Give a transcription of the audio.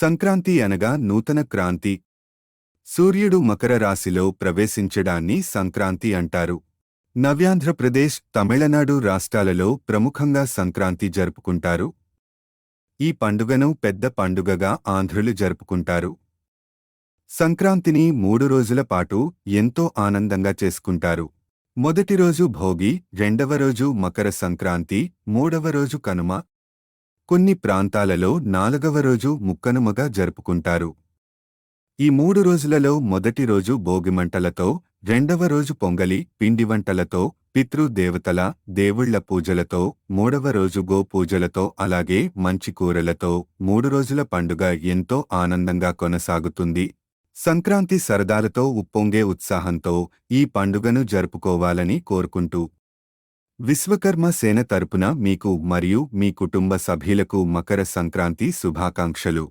సంక్రాంతి అనగా నూతన క్రాంతి. సూర్యుడు మకర రాశిలో ప్రవేశించడాన్ని సంక్రాంతి అంటారు. నవ్యాంధ్రప్రదేశ్ తమిళనాడు రాష్ట్రాలలో ప్రముఖంగా సంక్రాంతి జరుపుకుంటారు. ఈ పండుగను పెద్ద పండుగగా ఆంధ్రులు జరుపుకుంటారు. సంక్రాంతిని మూడు రోజుల పాటు ఎంతో ఆనందంగా చేసుకుంటారు. మొదటి రోజు భోగి రెండవ రోజు మకర సంక్రాంతి మూడవ రోజు కనుమ కొన్ని ప్రాంతాలలో నాలుగవ రోజు ముక్కనుమగా జరుపుకుంటారు. ఈ మూడు రోజులలో మొదటి రోజు భోగిమంటలతో రెండవ రోజు పొంగలి పిండివంటలతో పితృదేవతల దేవుళ్ళ పూజలతో మూడవ రోజు గో పూజలతో అలాగే మంచి కూరలతో మూడు రోజుల పండుగ ఎంతో ఆనందంగా కొనసాగుతుంది. సంక్రాంతి సరదాలతో ఉప్పొంగే ఉత్సాహంతో ఈ పండుగను జరుపుకోవాలని కోరుకుంటూ. విశ్వకర్మ సేన తరపున మీకు మరియు మీ కుటుంబ సభ్యులకు మకర సంక్రాంతి శుభాకాంక్షలు.